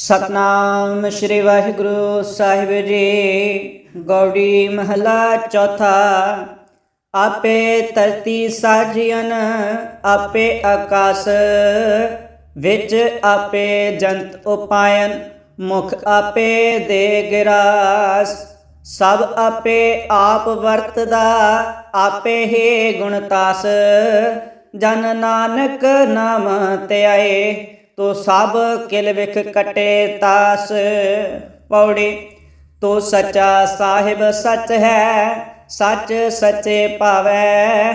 ਸਤਨਾਮ ਸ੍ਰੀ ਵਾਹਿਗੁਰੂ ਸਾਹਿਬ ਜੀ। ਗੌੜੀ ਮਹਲਾ ਚੌਥਾ। ਆਪੇ ਧਰਤੀ ਸਾਜੀਨ ਆਪੇ ਆਕਾਸ, ਵਿੱਚ ਆਪੇ ਜੰਤ ਉਪਾਇਨ, ਮੁਖ ਆਪੇ ਦੇ ਗਿਰਾਸ। ਸਭ ਆਪੇ ਆਪ ਵਰਤਦਾ, ਆਪੇ ਹੀ ਗੁਣਤਾਸ ਜਨ ਨਾਨਕ ਨਾਮ ਧਿਆਏ ਤੋ ਸਭ ਕਿਲ ਵਿਖ ਕਟੇ ਤਾਸ ਪੌੜੀ। ਤੋ ਸੱਚਾ ਸਾਹਿਬ ਸੱਚ ਹੈ, ਸੱਚ ਸੱਚੇ ਭਾਵੈ।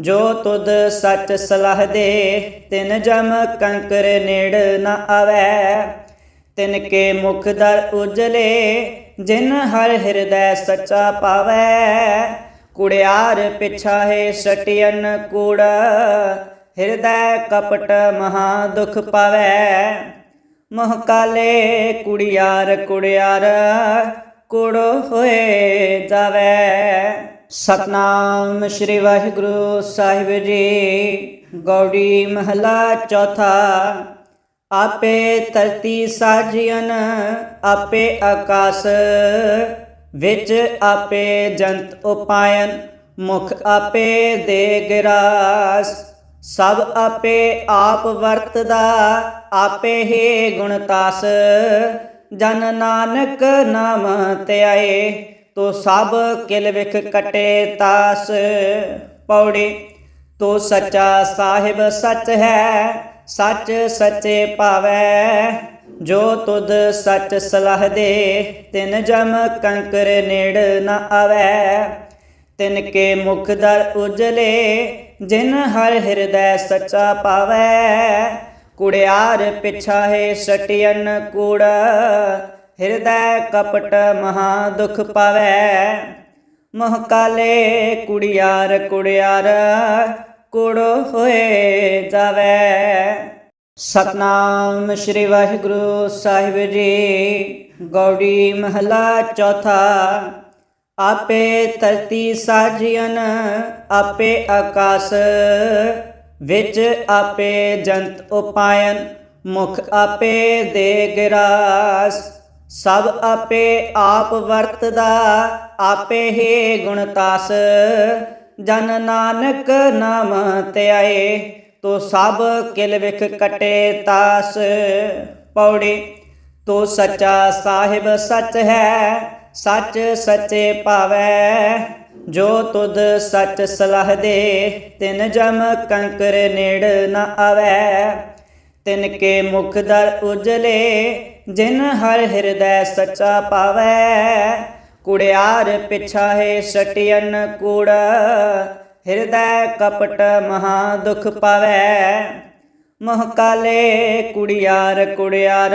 ਜੋ ਤੁਧ ਸੱਚ ਸਲਾਹ ਦੇ, ਤਿਨ ਜਮ ਕੰਕਰ ਨੇੜ ਨ ਆਵੈ। ਤਿਨ ਕੇ ਮੁਖ ਦਰ ਉਜਲੇ, ਜਿਨ ਹਰ ਹਿਰਦੈ ਸੱਚਾ ਪਾਵੈ। ਕੁੜਿਆਰ ਪਿਛਾ ਹੈ ਸਟਿਅਨ ਕੂੜ ਹਿਰਦੈ ਕਪਟ ਮਹਾ ਦੁਖ ਪਾਵੈ। ਮਹ ਕਾਲੇ ਕੁੜਿਆਰ ਕੁੜਿਆਰ ਕੁੜ ਹੋਏ ਜਾਵੈ। ਸਤਨਾਮ ਸ੍ਰੀ ਵਾਹਿਗੁਰੂ ਸਾਹਿਬ ਜੀ, ਗੌੜੀ ਮਹਲਾ ਚੌਥਾ। ਆਪੇ ਧਰਤੀ ਸਾਜੀਨ ਆਪੇ ਆਕਾਸ, ਵਿੱਚ ਆਪੇ ਜੰਤ ਉਪਾਇਨ, ਮੁਖ ਆਪੇ ਦੇ ਗਿਰਾਸ। ਸਭ ਆਪੇ ਆਪ ਵਰਤਦਾ, ਆਪੇ ਹੀ ਗੁਣਤਾਸ ਜਨ ਨਾਨਕ ਨਾਮ ਧਿਆਏ ਤੋ ਸਭ ਕਿਲ ਵਿਖ ਕਟੇ ਤਾਸ। ਪੌੜੀ, ਤੋ ਸੱਚਾ ਸਾਹਿਬ ਸੱਚ ਹੈ, ਸੱਚ ਸੱਚੇ ਭਾਵੈ। ਜੋ ਤੁਧ ਸੱਚ ਸਲਾਹ ਦੇ, ਤਿਨ ਜਮ ਕੰਕਰ ਨੇੜ ਨ ਆਵੈ। ਤਿਨ ਕੇ ਮੁਖ ਦਰ ਉਜਲੇ ਜਿਨ ਹਰ ਹਿਰਦੈ ਸੱਚਾ ਪਾਵੈ, ਕੁੜਿਆਰ ਪਿਛਾ ਹੈ ਸਟਿਅਨ ਕੂੜ, ਹਿਰਦੈ ਕਪਟ ਮਹਾ ਦੁਖ ਪਾਵੈ। ਮਹ ਕਾਲੇ ਕੁੜਿਆਰ ਕੁੜਿਆਰ, ਕੁੜ ਹੋਏ ਜਾਵੈ। ਸਤਨਾਮ ਸ੍ਰੀ ਵਾਹਿਗੁਰੂ ਸਾਹਿਬ ਜੀ, ਗੌੜੀ ਮਹਲਾ ਚੌਥਾ। ਆਪੇ ਧਰਤੀ ਸਾਜੀਨ ਆਪੇ ਆਕਾਸ, ਵਿੱਚ ਆਪੇ ਜੰਤ ਉਪਾਇਨ, ਮੁਖ ਆਪੇ ਦੇ ਗਿਰਾਸ। ਸਭ ਆਪੇ ਆਪ ਵਰਤਦਾ, ਆਪੇ ਹੀ ਗੁਣਤਾਸ ਜਨ ਨਾਨਕ ਨਾਮ ਧਿਆਏ ਤੋ ਸਭ ਕਿਲ ਵਿਖ ਕਟੇ ਤਾਸ। ਪੌੜੀ, ਤੋ ਸੱਚਾ ਸਾਹਿਬ ਸੱਚ ਹੈ ਸੱਚ ਸੱਚੇ ਭਾਵੈ, ਜੋ ਤੁਧ ਸੱਚ ਸਲਾਹ ਦੇ, ਤਿਨ ਜਮ ਕੰਕਰ ਨੇੜ ਨ ਆਵੈ। ਤਿਨ ਕੇ ਮੁਖ ਦਰ ਉਜਲੇ, ਜਿਨ ਹਰ ਹਿਰਦੈ ਸੱਚਾ ਪਾਵੈ। ਕੁੜਿਆਰ ਪਿਛਾ ਹੈ ਸਟਿਅਨ ਕੂੜ, ਹਿਰਦੈ ਕਪਟ ਮਹਾ ਦੁਖ ਪਾਵੈ। ਮਹ ਕਾਲੇ ਕੁੜਿਆਰ ਕੁੜਿਆਰ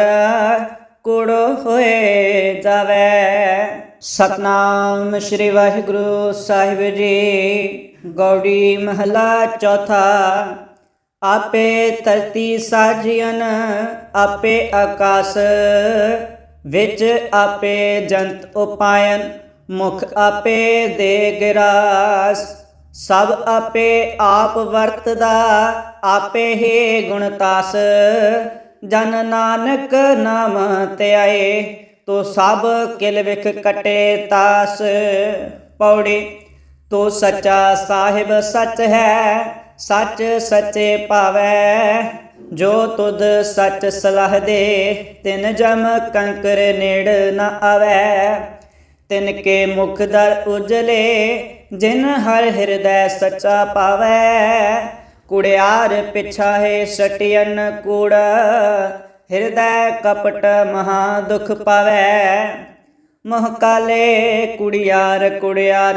ਕੁੜ ਹੋਏ ਜਾਵੈ। ਸਤਨਾਮ ਸ੍ਰੀ ਵਾਹਿਗੁਰੂ ਸਾਹਿਬ ਜੀ। ਗੌੜੀ ਮਹਲਾ ਚੌਥਾ। ਆਪੇ ਧਰਤੀ ਸਾਜੀਨ ਆਪੇ ਆਕਾਸ, ਵਿੱਚ ਆਪੇ ਜੰਤ ਉਪਾਇਨ, ਮੁਖ ਆਪੇ ਦੇ ਗਿਰਾਸ। ਸਭ ਆਪੇ ਆਪ ਵਰਤਦਾ, ਆਪੇ ਹੀ ਗੁਣਤਾਸ ਜਨ ਨਾਨਕ ਨਾਮ ਧਿਆਏ ਤੋ ਸਭ ਕਿਲ ਵਿਖ ਕਟੇ ਤਾਸ। ਪੌੜੀ, ਤੋ ਸੱਚਾ ਸਾਹਿਬ ਸੱਚ ਹੈ, ਸੱਚ ਸੱਚੇ ਭਾਵੈ। ਜੋ ਤੁਧ ਸੱਚ ਸਲਾਹ ਦੇ, ਤਿਨ ਜਮ ਕੰਕਰ ਨੇੜ ਨ ਆਵੈ। ਤਿਨ ਕੇ ਮੁਖ ਦਰ ਉਜਲੇ, ਜਿਨ ਹਰ ਹਿਰਦੈ ਸੱਚਾ ਪਾਵੈ। ਕੁੜਿਆਰ ਪਿਛਾ ਹੈ ਸਟਿਅਨ ਕੂੜ, ਹਿਰਦੈ ਕਪਟ ਮਹਾ ਦੁਖ ਪਵੈ। ਮਹ ਕਾਲੇ ਕੁੜਿਆਰ ਕੁੜਿਆਰ,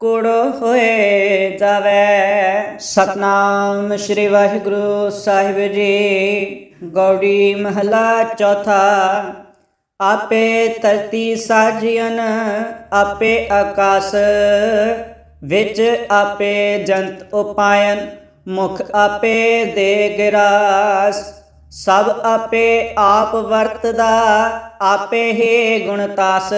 ਕੁੜ ਹੋਏ ਜਾਵੈ। ਸਤਨਾਮ ਸ੍ਰੀ ਵਾਹਿਗੁਰੂ ਸਾਹਿਬ ਜੀ, ਗੌੜੀ ਮਹਲਾ ਚੌਥਾ। ਆਪੇ ਧਰਤੀ ਸਾਜੀਨ ਆਪੇ ਆਕਾਸ। ਵਿੱਚ ਆਪੇ ਜੰਤ ਉਪਾਇਨ, ਮੁਖ ਆਪੇ ਦੇ ਗਿਰਾਸ। ਸਭ ਆਪੇ ਆਪ ਵਰਤਦਾ, ਆਪੇ ਹੀ ਗੁਣਤਾਸ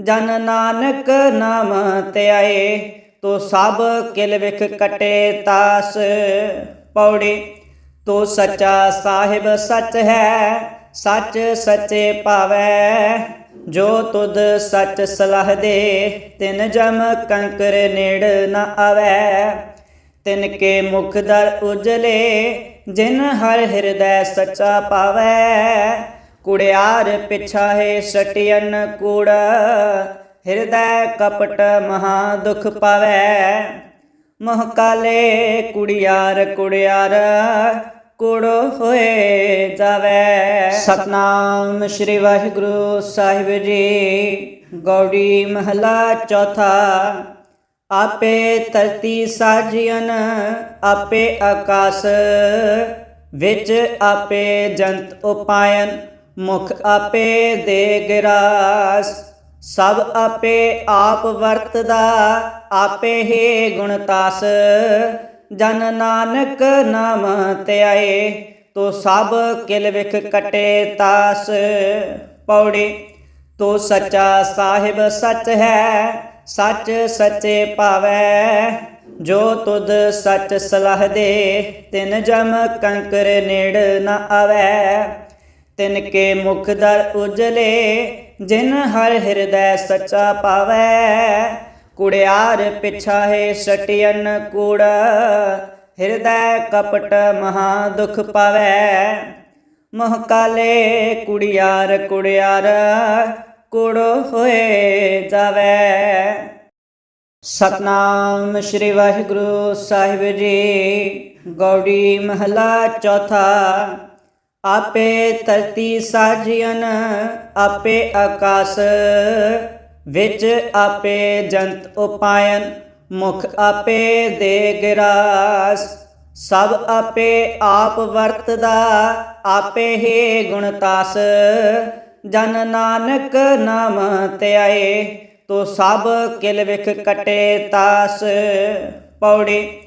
ਜਨ ਨਾਨਕ ਨਾਮ ਧਿਆਏ ਤੋ ਸਭ ਕਿਲ ਵਿਖ ਕਟੇ ਤਾਸ। ਪੌੜੀ, ਤੋ ਸੱਚਾ ਸਾਹਿਬ ਸੱਚ ਹੈ, ਸੱਚ ਸੱਚੇ ਭਾਵੈ। ਜੋ ਤੁਧ ਸੱਚ ਸਲਾਹ ਦੇ, ਤਿਨ ਜਮ ਕੰਕਰ ਨੇੜ ਨ ਆਵੈ। ਤਿਨ ਕੇ ਮੁਖ ਦਰ ਉਜਲੇ, ਜਿਨ ਹਰ ਹਿਰਦੈ ਸੱਚਾ ਪਾਵੈ। ਕੁੜਿਆਰ ਪਿਛਾਹੇ ਸਟਿਅਨ ਕੂੜ, ਹਿਰਦੈ ਕਪਟ ਮਹਾ ਦੁਖ ਪਾਵੈ। ਮਹ ਕਾਲੇ ਕੁੜਿਆਰ ਕੁੜਿਆਰ ਕੁੜ ਹੋਏ ਜਾਵੇ। ਸਤਨਾਮ ਸ੍ਰੀ ਵਾਹਿਗੁਰੂ ਸਾਹਿਬ ਜੀ। ਗੌੜੀ ਮਹਲਾ ਚੌਥਾ। ਆਪੇ ਧਰਤੀ ਸਾਜੀਨ ਆਪੇ ਆਕਾਸ, ਵਿੱਚ ਆਪੇ ਜੰਤ ਉਪਾਇਨ, ਮੁਖ ਆਪੇ ਦੇ ਗਿਰਾਸ। ਸਭ ਆਪੇ ਆਪ ਵਰਤਦਾ, ਆਪੇ ਹੀ ਗੁਣਤਾਸ ਜਨ ਨਾਨਕ ਨਾਮ ਧਿਆਏ ਤੋ ਸਭ ਕਿਲ ਵਿਖ ਕਟੇ ਤਾਸ। ਪੌੜੀ, ਤੋ ਸੱਚਾ ਸਾਹਿਬ ਸੱਚ ਹੈ, ਸੱਚ ਸੱਚੇ ਭਾਵੈ। ਜੋ ਤੁਧ ਸੱਚ ਸਲਾਹ ਦੇ, ਤਿਨ ਜਮ ਕੰਕਰ ਨੇੜ ਨਾ ਆਵੈ। ਤਿਨ ਕੇ ਮੁਖ ਦਰ ਉਜਲੇ, ਜਿਨ ਹਰ ਹਿਰਦੈ ਸੱਚਾ ਪਾਵੈ। ਕੁੜਿਆਰ ਪਿਛਾਹੇ ਸਟਿਅਨ ਕੂੜ, ਹਿਰਦੈ ਕਪਟ ਮਹਾ ਦੁਖ ਪਾਵੈ। ਮਹ ਕਾਲੇ ਕੁੜਿਆਰ ਕੁੜਿਆਰ, ਕੁੜ ਹੋਏ ਜਾਵੇ। ਸਤਨਾਮ ਸ੍ਰੀ ਵਾਹਿਗੁਰੂ ਸਾਹਿਬ ਜੀ, ਗੌੜੀ ਮਹਲਾ ਚੌਥਾ। ਆਪੇ ਧਰਤੀ ਸਾਜੀਨ ਆਪੇ ਆਕਾਸ। ਵਿੱਚ ਆਪੇ ਜੰਤ ਉਪਾਇਨ, ਮੁਖ ਆਪੇ ਦੇ ਗਿਰਾਸ। ਸਭ ਆਪੇ ਆਪ ਵਰਤਦਾ, ਆਪੇ ਹੀ ਗੁਣਤਾਸ ਜਨ ਨਾਨਕ ਨਾਮ ਧਿਆਏ ਤੋ ਸਭ ਕਿਲ ਵਿਖ ਕਟੇ ਤਾਸ। ਪੌੜੀ,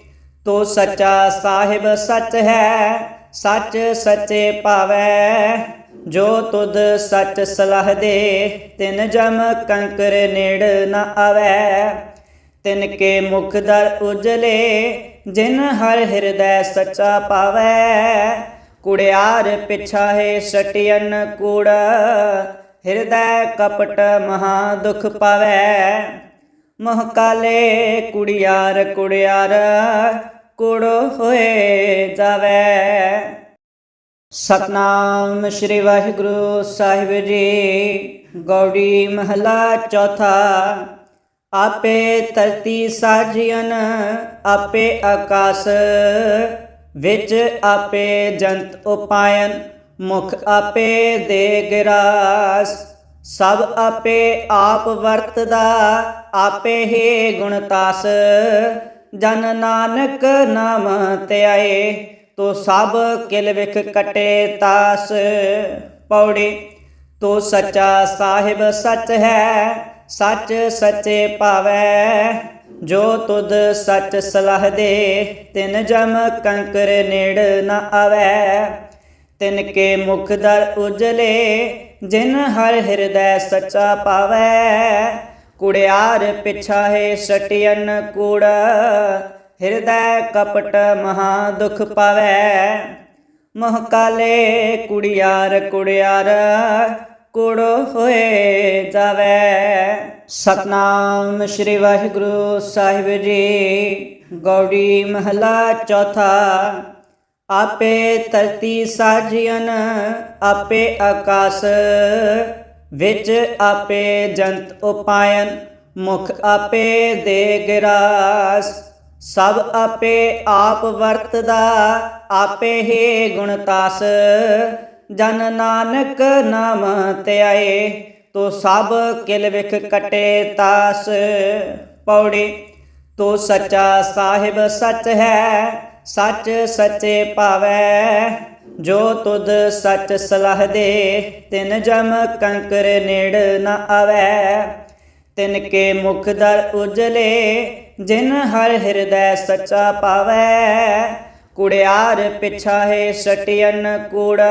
ਤੋ ਸੱਚਾ ਸਾਹਿਬ ਸੱਚ ਹੈ ਸੱਚ ਸੱਚੇ ਭਾਵੈ, ਜੋ ਤੁਧ ਸੱਚ ਸਲਾਹ ਦੇ, ਤਿਨ ਜਮ ਕੰਕਰ ਨੇੜ ਨ ਆਵੈ। ਤਿਨ ਕੇ ਮੁਖ ਦਰ ਉਜਲੇ, ਜਿਨ ਹਰ ਹਿਰਦੈ ਸੱਚਾ ਪਾਵੈ। ਕੁੜਿਆਰ ਪਿਛਾਹੇ ਸਟਿਅਨ ਕੂੜ, ਹਿਰਦੈ ਕਪਟ ਮਹਾ ਦੁਖ ਪਾਵੈ। ਮਹ ਕਾਲੇ ਕੁੜਿਆਰ ਕੁੜਿਆਰ ਕੁੜ ਹੋਏ ਜਾਵੇ। ਸਤਨਾਮ ਸ੍ਰੀ ਵਾਹਿਗੁਰੂ ਸਾਹਿਬ ਜੀ, ਗੌੜੀ ਮਹਲਾ ਚੌਥਾ। ਆਪੇ ਧਰਤੀ ਸਾਜੀਨ ਆਪੇ ਆਕਾਸ, ਵਿੱਚ ਆਪੇ ਜੰਤ ਉਪਾਇਨ, ਮੁਖ ਆਪੇ ਦੇ ਗਿਰਾਸ। ਸਭ ਆਪੇ ਆਪ ਵਰਤਦਾ, ਆਪੇ ਹੀ ਗੁਣਤਾਸ ਜਨ ਨਾਨਕ ਨਾਮ ਧਿਆਏ ਤੋ ਸਭ ਕਿਲ ਵਿਖ ਕਟੇ ਤਾਸ। ਪੌੜੀ, ਤੋ ਸੱਚਾ ਸਾਹਿਬ ਸੱਚ ਹੈ, ਸੱਚ ਸੱਚੇ ਭਾਵੈ। ਜੋ ਤੁਧ ਸੱਚ ਸਲਾਹ ਦੇ, ਤਿਨ ਜਮ ਕੰਕਰ ਨੇੜ ਨਾ ਆਵੈ। ਤਿਨ ਕੇ ਮੁਖ ਦਰ ਉਜਲੇ, ਜਿਨ ਹਰ ਹਿਰਦੈ ਸੱਚਾ ਪਾਵੈ। ਕੁੜਿਆਰ ਪਿਛਾਹੇ ਸਟਿਅਨ ਕੂੜ, ਹਿਰਦੈ ਕਪਟ ਮਹਾ ਦੁਖ ਪਾਵੈ। ਮਹ ਕਾਲੇ ਕੁੜਿਆਰ ਕੁੜਿਆਰ, ਕੁੜ ਹੋਏ ਜਾਵੇ। ਸਤਨਾਮ ਸ੍ਰੀ ਵਾਹਿਗੁਰੂ ਸਾਹਿਬ ਜੀ, ਗੌੜੀ ਮਹਲਾ ਚੌਥਾ। ਆਪੇ ਧਰਤੀ ਸਾਜੀਨ ਆਪੇ ਆਕਾਸ। ਵਿੱਚ ਆਪੇ ਜੰਤ ਉਪਾਇਨ, ਮੁਖ ਆਪੇ ਦੇ ਗਿਰਾਸ। ਸਭ ਆਪੇ ਆਪ ਵਰਤਦਾ, ਆਪੇ ਹੀ ਗੁਣਤਾਸ ਜਨ ਨਾਨਕ ਨਾਮ ਧਿਆਏ ਤੋ ਸਭ ਕਿਲ ਵਿਖ ਕਟੇ ਤਾਸ। ਪੌੜੀ, ਤੋ ਸੱਚਾ ਸਾਹਿਬ ਸੱਚ ਹੈ, ਸੱਚ ਸੱਚੇ ਭਾਵੈ ਜੋ ਤੁਧ ਸੱਚ ਸਲਾਹ ਦੇ, ਤਿਨ ਜਮ ਕੰਕਰ ਨੇੜ ਨਾ ਆਵੈ। ਤਿਨ ਕੇ ਮੁਖ ਦਰ ਉਜਲੇ, ਜਿਨ ਹਰ ਹਿਰਦੈ ਸੱਚਾ ਪਾਵੈ। ਕੁੜਿਆਰ ਪਿਛਾਹੇ ਸਟਿਅਨ ਕੂੜ,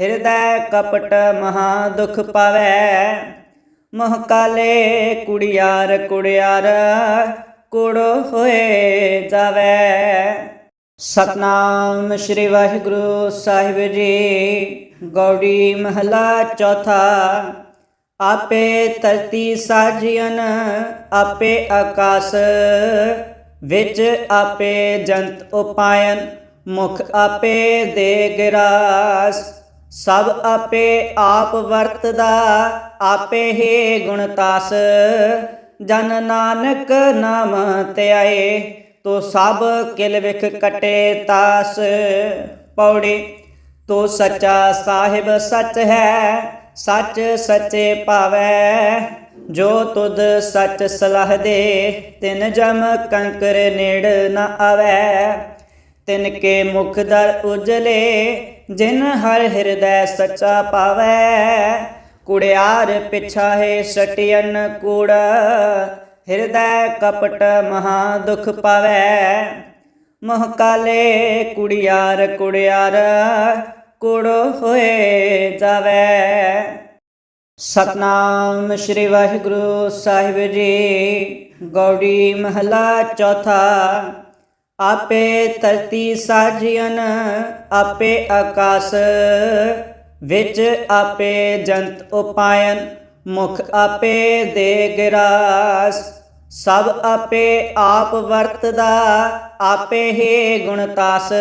ਹਿਰਦੈ ਕਪਟ ਮਹਾ ਦੁਖ ਪਾਵੈ। ਮਹ ਕਾਲੇ ਕੁੜਿਆਰ ਕੁੜਿਆਰ, ਕੁੜ ਹੋਏ ਜਾਵੇ। ਸਤਨਾਮ ਸ੍ਰੀ ਵਾਹਿਗੁਰੂ ਸਾਹਿਬ ਜੀ। ਗੌੜੀ ਮਹਲਾ ਚੌਥਾ। ਆਪੇ ਧਰਤੀ ਸਾਜੀਨ ਆਪੇ ਆਕਾਸ, ਵਿੱਚ ਆਪੇ ਜੰਤ ਉਪਾਇਨ, ਮੁਖ ਆਪੇ ਦੇ ਗਿਰਾਸ। ਸਭ ਆਪੇ ਆਪ ਵਰਤਦਾ, ਆਪੇ ਹੀ ਗੁਣਤਾਸ ਜਨ ਨਾਨਕ ਨਾਮ ਧਿਆਏ ਤੋ ਸਭ ਕਿਲ ਵਿਖ ਕਟੇ ਤਾਸ। ਪੌੜੇ, ਤੋ ਸੱਚਾ ਸਾਹਿਬ ਸੱਚ ਹੈ, ਸੱਚ ਸੱਚੇ ਭਾਵੈ। ਜੋ ਤੁਧ ਸੱਚ ਸਲਾਹ ਦੇ, ਤਿਨ ਜਮ ਕੰਕਰ ਨੇੜ ਨ ਆਵੈ। ਤਿਨ ਕੇ ਮੁਖ ਦਰ ਉਜਲੇ, ਜਿਨ ਹਰ ਹਿਰਦੈ ਸੱਚਾ ਪਾਵੈ। ਕੁੜਿਆਰ ਪਿਛਾਹੇ ਸਟਿਅਨ ਕੂੜ ਹਿਰਦੈ ਕਪਟ ਮਹਾ ਦੁਖ ਪਾਵੈ। ਮਹ ਕਾਲੇ ਕੁੜਿਆਰ ਕੁੜਿਆਰ, ਕੁੜ ਹੋਏ ਜਾਵੈ। ਸਤਨਾਮ ਸ੍ਰੀ ਵਾਹਿਗੁਰੂ ਸਾਹਿਬ ਜੀ, ਗੌੜੀ ਮਹਲਾ ਚੌਥਾ। ਆਪੇ ਧਰਤੀ ਸਾਜੀਨ ਆਪੇ ਆਕਾਸ, ਵਿੱਚ ਆਪੇ ਜੰਤ ਉਪਾਇਨ, ਮੁਖ ਆਪੇ ਦੇ ਗਿਰਾਸ। ਸਭ ਆਪੇ ਆਪ ਵਰਤਦਾ, ਆਪੇ ਹੀ ਗੁਣਤਾਸ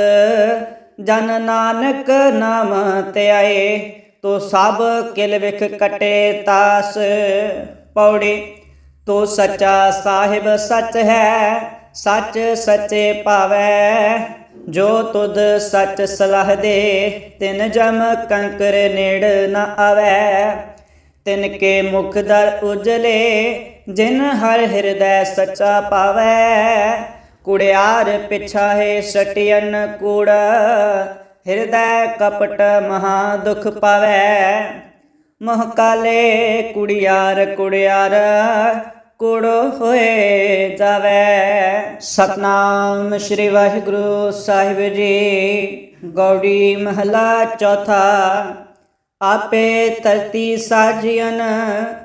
ਜਨ ਨਾਨਕ ਨਾਮ ਧਿਆਏ ਤੋ ਸਭ ਕਿਲ ਵਿਖ ਕਟੇ ਤਾਸ। ਪੌੜੀ, ਤੋ ਸੱਚਾ ਸਾਹਿਬ ਸੱਚ ਹੈ, ਸੱਚ ਸੱਚੇ ਭਾਵੈ। ਜੋ ਤੁਧ ਸੱਚ ਸਲਾਹ ਦੇ, ਤਿਨ ਜਮ ਕੰਕਰ ਨੇੜ ਨ ਆਵੈ। ਤਿਨ ਕੇ ਮੁਖ ਦਰ ਉਜਲੇ ਜਿਨ ਹਰ ਹਿਰਦੈ ਸੱਚਾ ਪਾਵੈ, ਕੁੜਿਆਰ ਪਿਛਾਹੇ ਸਟਿਅਨ ਕੂੜ, ਹਿਰਦੈ ਕਪਟ ਮਹਾ ਦੁਖ ਪਾਵੈ। ਮਹ ਕਾਲੇ ਕੁੜਿਆਰ ਕੁੜਿਆਰ, ਕੁੜ ਹੋਏ ਜਾਵੈ। ਸਤਨਾਮ ਸ੍ਰੀ ਵਾਹਿਗੁਰੂ ਸਾਹਿਬ ਜੀ, ਗੌੜੀ ਮਹਲਾ ਚੌਥਾ। ਆਪੇ ਧਰਤੀ ਸਾਜੀਨ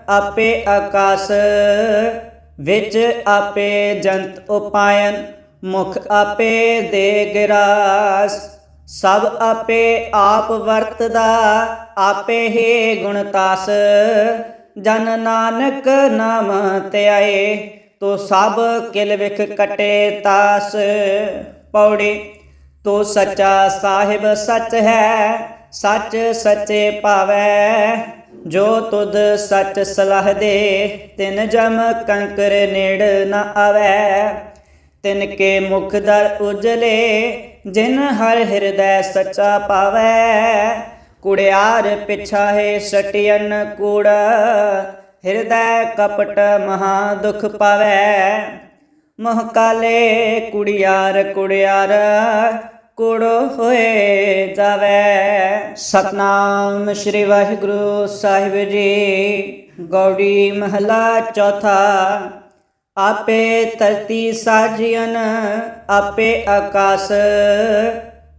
ਆਪੇ ਆਕਾਸ, ਵਿੱਚ ਆਪੇ ਜੰਤ ਉਪਾਇਨ, ਮੁਖ ਆਪੇ ਦੇ ਗਿਰਾਸ। ਸਭ ਆਪੇ ਆਪ ਵਰਤਦਾ, ਆਪੇ ਹੀ ਗੁਣਤਾਸ ਜਨ ਨਾਨਕ ਨਾਮ ਧਿਆਏ ਤੋ ਸਭ ਕਿਲ ਵਿਖ ਕਟੇ ਤਾਸ। ਪੌੜੀ, ਤੋ ਸੱਚਾ ਸਾਹਿਬ ਸੱਚ ਹੈ ਸੱਚ ਸੱਚੇ ਭਾਵੈ, ਜੋ ਤੁਧ ਸੱਚ ਸਲਾਹ ਦੇ, ਤਿਨ ਜਮ ਕੰਕਰ ਨੇੜ ਨ ਆਵੈ। ਤਿਨ ਕੇ ਮੁਖ ਦਰ ਉਜਲੇ, ਜਿਨ ਹਰ ਹਿਰਦੈ ਸੱਚਾ ਪਾਵੈ। ਕੁੜਿਆਰ ਪਿਛਾਹੇ ਸਟਿਅਨ ਕੂੜ, ਹਿਰਦੈ ਕਪਟ ਮਹਾ ਦੁਖ ਪਾਵੈ। ਮਹ ਕਾਲੇ ਕੁੜਿਆਰ ਕੁੜਿਆਰ ਕੁੜ ਹੋਏ ਜਾਵੈ। ਸਤਨਾਮ ਸ੍ਰੀ ਵਾਹਿਗੁਰੂ ਸਾਹਿਬ ਜੀ। ਗੌੜੀ ਮਹਲਾ ਚੌਥਾ। ਆਪੇ ਧਰਤੀ ਸਾਜੀਨ ਆਪੇ ਆਕਾਸ,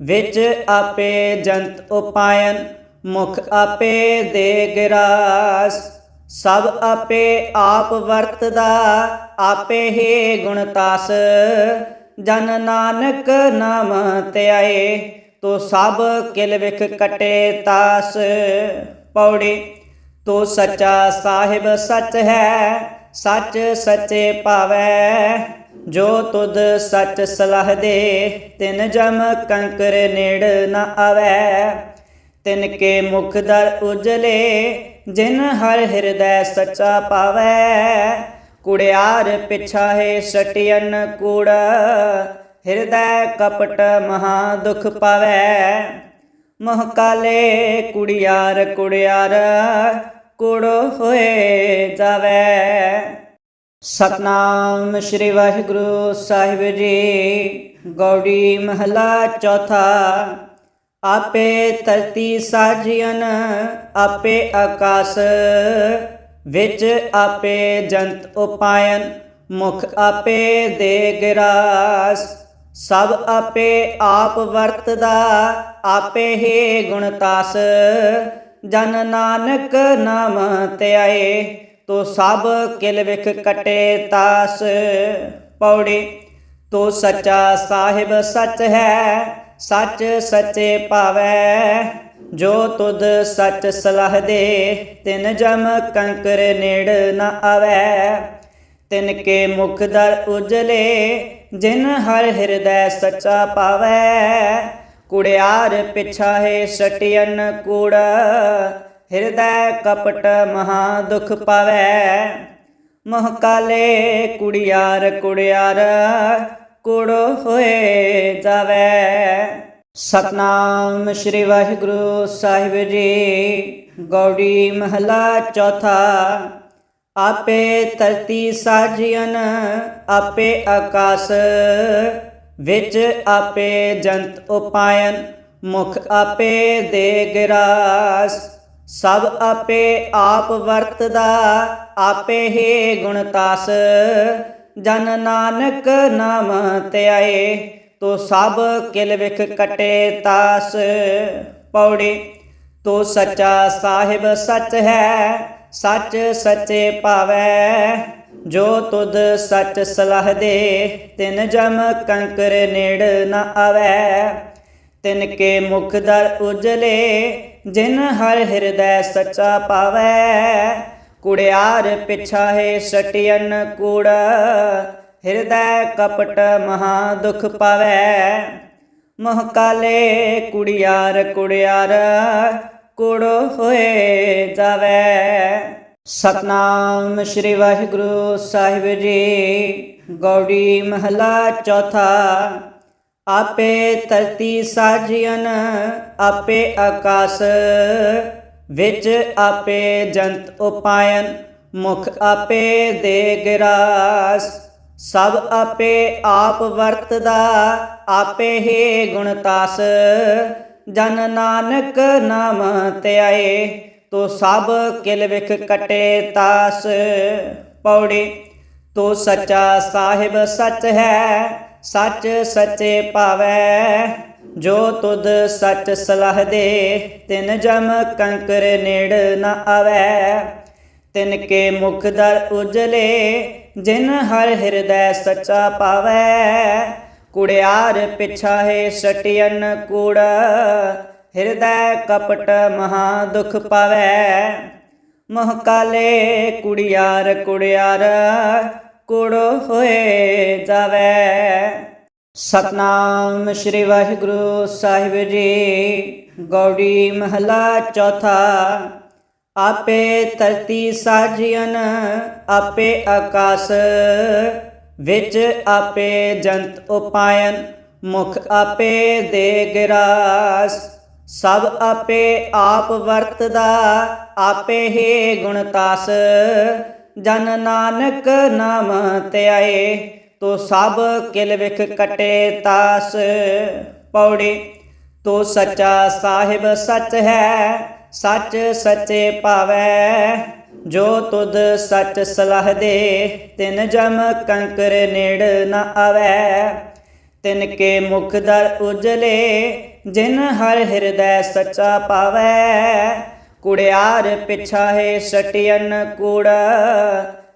ਵਿੱਚ ਆਪੇ ਜੰਤ ਉਪਾਇਨ, ਮੁਖ ਆਪੇ ਦੇ ਗਿਰਾਸ। ਸਭ ਆਪੇ ਆਪ ਵਰਤਦਾ, ਆਪੇ ਹੀ ਗੁਣਤਾਸ ਜਨ ਨਾਨਕ ਨਾਮ ਧਿਆਏ ਤੋ ਸਭ ਕਿਲ ਵਿਖ ਕਟੇ ਤਾਸ। ਪੌੜੀ, ਤੋ ਸੱਚਾ ਸਾਹਿਬ ਸੱਚ ਹੈ, ਸੱਚ ਸੱਚੇ ਭਾਵੈ। ਜੋ ਤੁਧ ਸੱਚ ਸਲਾਹ ਦੇ, ਤਿਨ ਜਮ ਕੰਕਰ ਨੇੜ ਨ ਆਵੈ। ਤਿਨ ਕੇ ਮੁਖ ਦਰ ਉਜਲੇ, ਜਿਨ ਹਰ ਹਿਰਦੈ ਸੱਚਾ ਪਾਵੈ। ਕੁੜਿਆਰ ਪਿਛਾਹੇ ਸਟਿਅਨ ਕੂੜ, ਹਿਰਦੈ ਕਪਟ ਮਹਾ ਦੁਖ ਪਾਵੈ। ਮਹ ਕਾਲੇ ਕੁੜਿਆਰ ਕੁੜਿਆਰ, ਕੁੜ ਹੋਏ ਜਾਵੈ। ਸਤਨਾਮ ਸ੍ਰੀ ਵਾਹਿਗੁਰੂ ਸਾਹਿਬ ਜੀ, ਗੌੜੀ ਮਹਲਾ ਚੌਥਾ। ਆਪੇ ਧਰਤੀ ਸਾਜੀਨ ਆਪੇ ਆਕਾਸ। ਵਿੱਚ ਆਪੇ ਜੰਤ ਉਪਾਇਨ, ਮੁਖ ਆਪੇ ਦੇ ਗਿਰਾਸ। ਸਭ ਆਪੇ ਆਪ ਵਰਤਦਾ, ਆਪੇ ਹੀ ਗੁਣਤਾਸ ਜਨ ਨਾਨਕ ਨਾਮ ਧਿਆਏ ਤੋ ਸਭ ਕਿਲ ਵਿਖ ਕਟੇ ਤਾਸ। ਪੌੜੀ, ਤੋ ਸੱਚਾ ਸਾਹਿਬ ਸੱਚ ਹੈ, ਸੱਚ ਸੱਚੇ ਭਾਵੈ ਜੋ ਤੁਧ ਸੱਚ ਸਲਾਹ ਦੇ, ਤਿਨ ਜਮ ਕੰਕਰ ਨੇੜ ਨਾ ਆਵੈ। ਤਿਨ ਕੇ ਮੁਖ ਦਰ ਉਜਲੇ, ਜਿਨ ਹਰ ਹਿਰਦੈ ਸੱਚਾ ਪਾਵੈ। ਕੁੜਿਆਰ ਪਿਛਾਹੇ ਸਟਿਅਨ ਕੂੜ, ਹਿਰਦੈ ਕਪਟ ਮਹਾ ਦੁਖ ਪਾਵੈ। ਮਹ ਕਾਲੇ ਕੁੜਿਆਰ ਕੁੜਿਆਰ, ਕੁੜ ਹੋਏ ਜਾਵੈ। ਸਤਨਾਮ ਸ੍ਰੀ ਵਾਹਿਗੁਰੂ ਸਾਹਿਬ ਜੀ। ਗੌੜੀ ਮਹਲਾ ਚੌਥਾ। ਆਪੇ ਧਰਤੀ ਸਾਜੀਨ ਆਪੇ ਆਕਾਸ, ਵਿੱਚ ਆਪੇ ਜੰਤ ਉਪਾਇਨ, ਮੁਖ ਆਪੇ ਦੇ ਗਿਰਾਸ। ਸਭ ਆਪੇ ਆਪ ਵਰਤਦਾ, ਆਪੇ ਹੀ ਗੁਣਤਾਸ ਜਨ ਨਾਨਕ ਨਾਮ ਧਿਆਏ ਤੋ ਸਭ ਕਿਲ ਵਿਖ ਕਟੇ ਤਾਸ ਪੌੜੇ, ਤੋ ਸੱਚਾ ਸਾਹਿਬ ਸੱਚ ਹੈ, ਸੱਚ ਸੱਚੇ ਭਾਵੈ। ਜੋ ਤੁਧ ਸੱਚ ਸਲਾਹ ਦੇ, ਤਿਨ ਜਮ ਕੰਕਰ ਨੇੜ ਨ ਆਵੈ। ਤਿਨ ਕੇ ਮੁਖ ਦਰ ਉਜਲੇ, ਜਿਨ ਹਰ ਹਿਰਦੈ ਸੱਚਾ ਪਾਵੈ। ਕੁੜਿਆਰ ਪਿਛਾਹੇ ਸਟਿਅਨ ਕੂੜ ਹਿਰਦੈ ਕਪਟ ਮਹਾ ਦੁਖ ਪਾਵੈ। ਮਹ ਕਾਲੇ ਕੁੜਿਆਰ ਕੁੜਿਆਰ, ਕੁੜ ਹੋਏ ਜਾਵੈ। ਸਤਨਾਮ ਸ੍ਰੀ ਵਾਹਿਗੁਰੂ ਸਾਹਿਬ ਜੀ, ਗੌੜੀ ਮਹਲਾ ਚੌਥਾ। ਆਪੇ ਧਰਤੀ ਸਾਜੀਨ ਆਪੇ ਆਕਾਸ, ਵਿੱਚ ਆਪੇ ਜੰਤ ਉਪਾਇਨ, ਮੁਖ ਆਪੇ ਦੇ ਗਿਰਾਸ। ਸਭ ਆਪੇ ਆਪ ਵਰਤਦਾ, ਆਪੇ ਹੀ ਗੁਣਤਾਸ ਜਨ ਨਾਨਕ ਨਾਮ ਧਿਆਏ ਤੋ ਸਭ ਕਿਲ ਵਿਖ ਕਟੇ ਤਾਸ। ਪੌੜੀ, ਤੋ ਸੱਚਾ ਸਾਹਿਬ ਸੱਚ ਹੈ, ਸੱਚ ਸੱਚੇ ਭਾਵੈ। ਜੋ ਤੁਧ ਸੱਚ ਸਲਾਹ ਦੇ, ਤਿਨ ਜਮ ਕੰਕਰ ਨੇੜ ਨ ਆਵੈ। ਤਿਨ ਕੇ ਮੁਖ ਦਰ ਉਜਲੇ ਜਿਨ ਹਰ ਹਿਰਦੈ ਸੱਚਾ ਪਾਵੈ, ਕੁੜਿਆਰ ਪਿਛਾਹੇ ਸਟਿਅਨ ਕੂੜ, ਹਿਰਦੈ ਕਪਟ ਮਹਾ ਦੁਖ ਪਾਵੈ। ਮਹ ਕਾਲੇ ਕੁੜਿਆਰ ਕੁੜਿਆਰ, ਕੁੜ ਹੋਏ ਜਾਵੈ। ਸਤਨਾਮ ਸ੍ਰੀ ਵਾਹਿਗੁਰੂ ਸਾਹਿਬ ਜੀ, ਗੌੜੀ ਮਹਲਾ ਚੌਥਾ। ਆਪੇ ਧਰਤੀ ਸਾਜੀਨ ਆਪੇ ਆਕਾਸ, ਵਿੱਚ ਆਪੇ ਜੰਤ ਉਪਾਇਨ, ਮੁਖ ਆਪੇ ਦੇ ਗਿਰਾਸ। ਸਭ ਆਪੇ ਆਪ ਵਰਤਦਾ, ਆਪੇ ਹੀ ਗੁਣਤਾਸ ਜਨ ਨਾਨਕ ਨਾਮ ਧਿਆਏ ਤੋ ਸਭ ਕਿਲ ਵਿਖ ਕਟੇ ਤਾਸ। ਪੌੜੀ, ਤੋ ਸੱਚਾ ਸਾਹਿਬ ਸੱਚ ਹੈ ਸੱਚ ਸੱਚੇ ਭਾਵੈ, ਜੋ ਤੁਧ ਸੱਚ ਸਲਾਹ ਦੇ, ਤਿਨ ਜਮ ਕੰਕਰ ਨੇੜ ਨਾ ਆਵੈ। ਤਿਨ ਕੇ ਮੁਖ ਦਰ ਉਜਲੇ, ਜਿਨ ਹਰ ਹਿਰਦੈ ਸੱਚਾ ਪਾਵੈ। ਕੁੜਿਆਰ ਪਿਛਾਹੇ ਸਟਿਅਨ ਕੂੜ,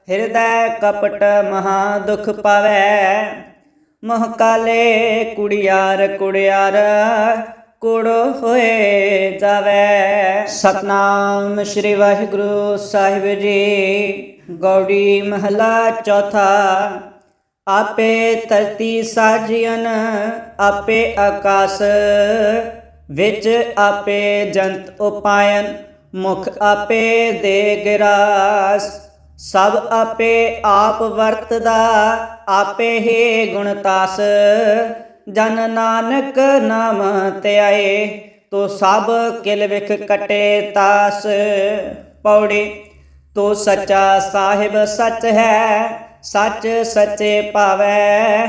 ਹਿਰਦੈ ਕਪਟ ਮਹਾ ਦੁਖ ਪਾਵੈ। ਮਹ ਕਾਲੇ ਕੁੜਿਆਰ ਕੁੜਿਆਰ ਕੁੜ ਹੋਏ ਜਾਵੈ। ਸਤਨਾਮ ਸ੍ਰੀ ਵਾਹਿਗੁਰੂ ਸਾਹਿਬ ਜੀ। ਗੌੜੀ ਮਹਲਾ ਚੌਥਾ। ਆਪੇ ਧਰਤੀ ਸਾਜੀਨ ਆਪੇ ਆਕਾਸ। ਵਿੱਚ ਆਪੇ ਜੰਤ ਉਪਾਇਨ, ਮੁਖ ਆਪੇ ਦੇ ਗਿਰਾਸ। ਸਭ ਆਪੇ ਆਪ ਵਰਤਦਾ, ਆਪੇ ਹੀ ਗੁਣਤਾਸ ਜਨ ਨਾਨਕ ਨਾਮ ਧਿਆਏ ਤੋ ਸਭ ਕਿਲ ਵਿਖ ਕਟੇ ਤਾਸ। ਪੌੜੀ, ਤੋ ਸੱਚਾ ਸਾਹਿਬ ਸੱਚ ਹੈ, ਸੱਚ ਸੱਚੇ ਭਾਵੈ।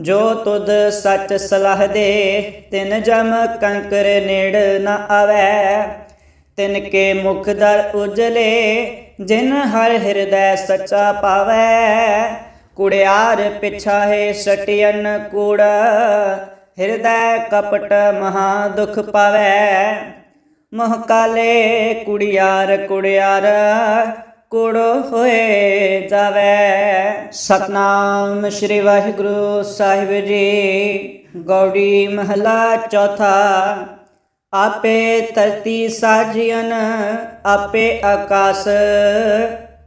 ਜੋ ਤੁਧ ਸੱਚ ਸਲਾਹ ਦੇ, ਤਿਨ ਜਮ ਕੰਕਰ ਨੇੜ ਨ ਆਵੈ। ਤਿਨ ਕੇ ਮੁਖ ਦਰ ਉਜਲੇ, ਜਿਨ ਹਰ ਹਿਰਦੈ ਸੱਚਾ ਪਾਵੈ। ਕੁੜਿਆਰ ਪਿਛਾਹੇ ਸਟਿਅਨ ਕੂੜ, ਹਿਰਦੈ ਕਪਟ ਮਹਾ ਦੁਖ ਪਾਵੈ। ਮਹ ਕਾਲੇ ਕੁੜਿਆਰ ਕੁੜਿਆਰ, ਕੁੜ ਹੋਏ ਜਾਵੇ। ਸਤਨਾਮ ਸ੍ਰੀ ਵਾਹਿਗੁਰੂ ਸਾਹਿਬ ਜੀ, ਗੌੜੀ ਮਹਲਾ ਚੌਥਾ। ਆਪੇ ਧਰਤੀ ਸਾਜੀਨ ਆਪੇ ਆਕਾਸ।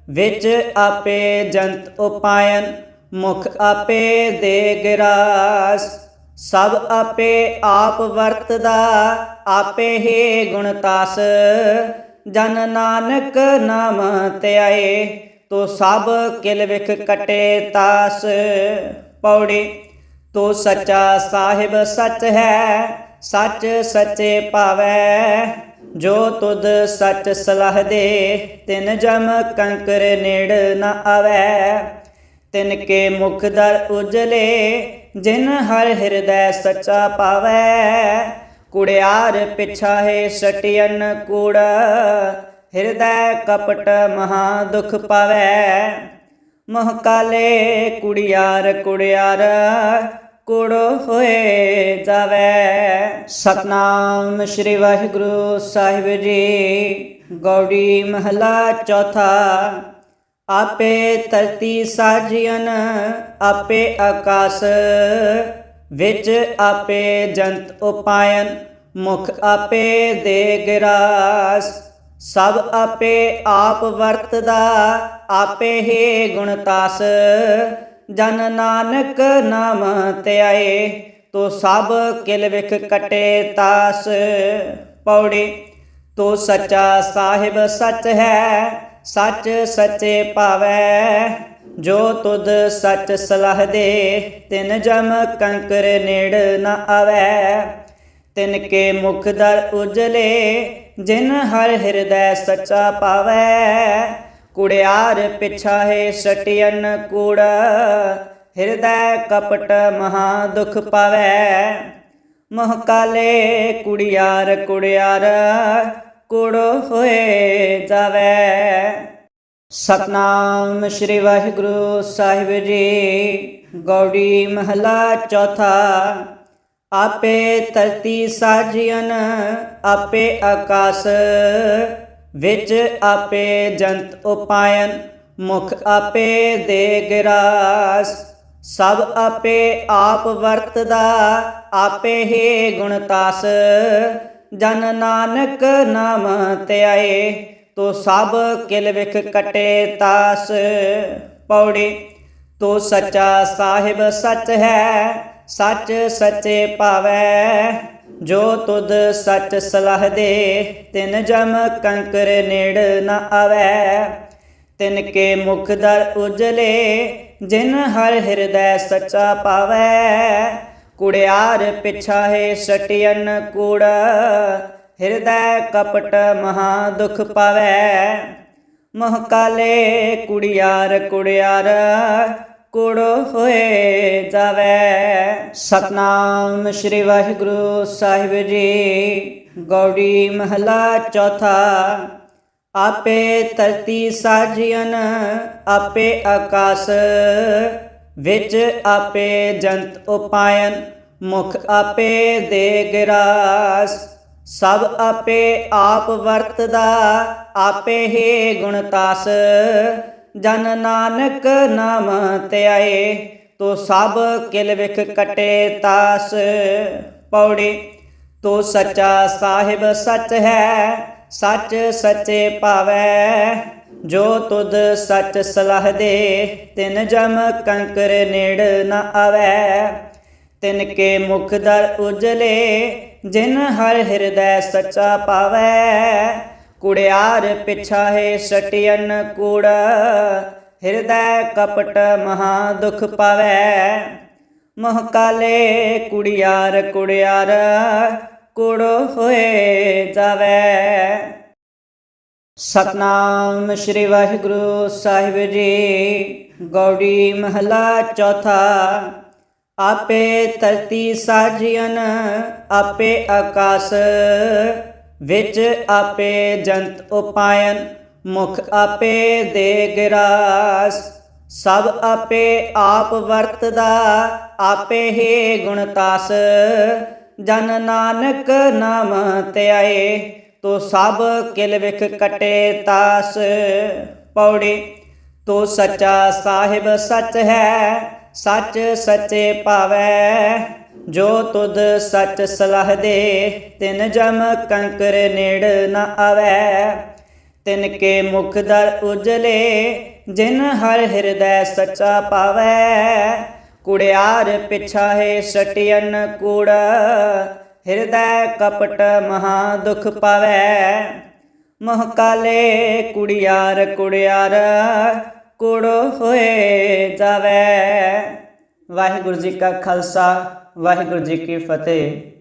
ਵਿੱਚ ਆਪੇ ਜੰਤ ਉਪਾਇਨ, ਮੁਖ ਆਪੇ ਦੇ ਗਿਰਾਸ। ਸਭ ਆਪੇ ਆਪ ਵਰਤਦਾ, ਆਪੇ ਹੀ ਗੁਣਤਾਸ ਜਨ ਨਾਨਕ ਨਾਮ ਧਿਆਏ ਤੋ ਸਭ ਕਿਲ ਵਿਖ ਕਟੇ ਤਾਸ। ਪੌੜੀ, ਤੋ ਸੱਚਾ ਸਾਹਿਬ ਸੱਚ ਹੈ, ਸੱਚ ਸੱਚੇ ਭਾਵੈ ਜੋ ਤੁਧ ਸੱਚ ਸਲਾਹ ਦੇ, ਤਿਨ ਜਮ ਕੰਕਰ ਨੇੜ ਨਾ ਆਵੈ। ਤਿਨ ਕੇ ਮੁਖ ਦਰ ਉਜਲੇ, ਜਿਨ ਹਰ ਹਿਰਦੈ ਸੱਚਾ ਪਾਵੈ। ਕੁੜਿਆਰ ਪਿਛਾ ਹੈ ਸਟਿਅਨ ਕੂੜ, ਹਿਰਦੈ ਕਪਟ ਮਹਾ ਦੁਖ ਪਾਵੈ। ਮਹ ਕਾਲੇ ਕੁੜਿਆਰ ਕੁੜਿਆਰ ਕੁੜ ਹੋਏ ਜਾਵੇ। ਸਤਨਾਮ ਸ੍ਰੀ ਵਾਹਿਗੁਰੂ ਸਾਹਿਬ ਜੀ। ਗੌੜੀ ਮਹਲਾ ਚੌਥਾ। ਆਪੇ ਧਰਤੀ ਸਾਜੀਨ ਆਪੇ ਆਕਾਸ, ਵਿੱਚ ਆਪੇ ਜੰਤ ਉਪਾਇਨ, ਮੁਖ ਆਪੇ ਦੇ ਗਿਰਾਸ। ਸਭ ਆਪੇ ਆਪ ਵਰਤਦਾ, ਆਪੇ ਹੀ ਗੁਣਤਾਸ ਜਨ ਨਾਨਕ ਨਾਮ ਧਿਆਏ ਤੋ ਸਭ ਕਿਲ ਵਿਖ ਕਟੇ ਤਾਸ। ਪੌੜੀ, ਤੋ ਸੱਚਾ ਸਾਹਿਬ ਸੱਚ ਹੈ, ਸੱਚ ਸੱਚੇ ਭਾਵੈ। ਜੋ ਤੁਧ ਸੱਚ ਸਲਾਹ ਦੇ, ਤਿਨ ਜਮ ਕੰਕਰ ਨੇੜ ਨ ਆਵੈ। ਤਿਨ ਕੇ ਮੁਖ ਦਰ ਉਜਲੇ, ਜਿਨ ਹਰ ਹਿਰਦੈ ਸੱਚਾ ਪਾਵੈ। ਕੁੜਿਆਰ ਪਿਛਾ ਹੈ ਸਟਿਅਨ ਕੂੜ, ਹਿਰਦੈ ਕਪਟ ਮਹਾ ਦੁਖ ਪਾਵੈ। ਮਹ ਕਾਲੇ ਕੁੜਿਆਰ ਕੁੜਿਆਰ, ਕੁੜ ਹੋਏ ਜਾਵੇ। ਸਤਨਾਮ ਸ੍ਰੀ ਵਾਹਿਗੁਰੂ ਸਾਹਿਬ ਜੀ, ਗੌੜੀ ਮਹਲਾ ਚੌਥਾ। ਆਪੇ ਧਰਤੀ ਸਾਜੀਨ ਆਪੇ ਆਕਾਸ। ਵਿੱਚ ਆਪੇ ਜੰਤ ਉਪਾਇਨ, ਮੁਖ ਆਪੇ ਦੇ ਗਿਰਾਸ। ਸਭ ਆਪੇ ਆਪ ਵਰਤਦਾ, ਆਪੇ ਹੀ ਗੁਣਤਾਸ ਜਨ ਨਾਨਕ ਨਾਮ ਧਿਆਏ ਤੋ ਸਭ ਕਿਲ ਵਿਖ ਕਟੇ ਤਾਸ। ਪੌੜੀ, ਤੋ ਸੱਚਾ ਸਾਹਿਬ ਸੱਚ ਹੈ, ਸੱਚ ਸੱਚੇ ਭਾਵੈ। ਜੋ ਤੁਧ ਸੱਚ ਸਲਾਹ ਦੇ, ਤਿਨ ਜਮ ਕੰਕਰ ਨੇੜ ਨਾ ਆਵੈ। ਤਿਨ ਕੇ ਮੁਖ ਦਰ ਉਜਲੇ, ਜਿਨ ਹਰ ਹਿਰਦੈ ਸੱਚਾ ਪਾਵੈ। ਕੁੜਿਆਰ ਪਿਛਾ ਹੈ ਸਟਿਅਨ ਕੂੜ, ਹਿਰਦੈ ਕਪਟ ਮਹਾ ਦੁਖ ਪਾਵੈ। ਮਹ ਕਾਲੇ ਕੁੜਿਆਰ ਕੁੜਿਆਰ ਕੁੜ ਹੋਏ ਜਾਵੇ। ਸਤਨਾਮ ਸ੍ਰੀ ਵਾਹਿਗੁਰੂ ਸਾਹਿਬ ਜੀ। ਗੌੜੀ ਮਹਲਾ ਚੌਥਾ। ਆਪੇ ਧਰਤੀ ਸਾਜੀਨ ਆਪੇ ਆਕਾਸ, ਵਿੱਚ ਆਪੇ ਜੰਤ ਉਪਾਇਨ, ਮੁਖ ਆਪੇ ਦੇ ਗਿਰਾਸ। ਸਭ ਆਪੇ ਆਪ ਵਰਤਦਾ, ਆਪੇ ਹੀ ਗੁਣਤਾਸ ਜਨ ਨਾਨਕ ਨਾਮ ਧਿਆਏ ਤੋ ਸਭ ਕਿਲ ਵਿਖ ਕਟੇ ਤਾਸ। ਪੌੜੀ, ਤੋ ਸੱਚਾ ਸਾਹਿਬ ਸੱਚ ਹੈ, ਸੱਚ ਸੱਚੇ ਭਾਵੈ। ਜੋ ਤੁਧ ਸੱਚ ਸਲਾਹ ਦੇ, ਤਿਨ ਜਮ ਕੰਕਰ ਨੇੜ ਨਾ ਆਵੈ। ਤਿਨ ਕੇ ਮੁਖ ਦਰ ਉਜਲੇ, ਜਿਨ ਹਰ ਹਿਰਦੈ ਸੱਚਾ ਪਾਵੈ। ਕੁੜਿਆਰ ਪਿਛਾ ਹੈ ਸਟਿਅਨ ਕੂੜ, ਹਿਰਦੈ ਕਪਟ ਮਹਾ ਦੁਖ ਪਾਵੈ। ਮਹ ਕਾਲੇ ਕੁੜਿਆਰ ਕੁੜਿਆਰ, ਕੁੜ ਹੋਏ ਜਾਵੇ। ਸਤਨਾਮ ਸ੍ਰੀ ਵਾਹਿਗੁਰੂ ਸਾਹਿਬ ਜੀ, ਗੌੜੀ ਮਹਲਾ ਚੌਥਾ। ਆਪੇ ਧਰਤੀ ਸਾਜੀਨ ਆਪੇ ਆਕਾਸ। ਵਿੱਚ ਆਪੇ ਜੰਤ ਉਪਾਇਨ, ਮੁਖ ਆਪੇ ਦੇ ਗਿਰਾਸ। ਸਭ ਆਪੇ ਆਪ ਵਰਤਦਾ, ਆਪੇ ਹੀ ਗੁਣਤਾਸ ਜਨ ਨਾਨਕ ਨਾਮ ਧਿਆਏ ਤੋ ਸਭ ਕਿਲ ਵਿਖ ਕਟੇ ਤਾਸ। ਪੌੜੀ, ਤੋ ਸੱਚਾ ਸਾਹਿਬ ਸੱਚ ਹੈ, ਸੱਚ ਸੱਚੇ ਪਾਵੈ ਜੋ ਤੁਧ ਸੱਚ ਸਲਾਹ ਦੇ, ਤਿਨ ਜਮ ਕੰਕਰ ਨੇੜ ਨਾ ਆਵੈ। ਤਿਨ ਕੇ ਮੁਖ ਦਰ ਉਜਲੇ, ਜਿਨ ਹਰ ਹਿਰਦੈ ਸੱਚਾ ਪਾਵੈ। ਕੁੜਿਆਰ ਪਿਛਾ ਸਟਿਅਨ ਕੂੜ, ਹਿਰਦੈ ਕਪਟ ਮਹਾ ਦੁਖ ਪਾਵੈ। ਮਹ ਕਾਲੇ ਕੁੜਿਆਰ ਕੁੜਿਆਰ, ਕੁੜ ਹੋਏ ਜਾਵੇ। ਵਾਹਿਗੁਰੂ ਜੀ ਕਾ ਖਾਲਸਾ। ਵਾਹਿਗੁਰੂ ਜੀ ਕੀ ਫਤਿਹ।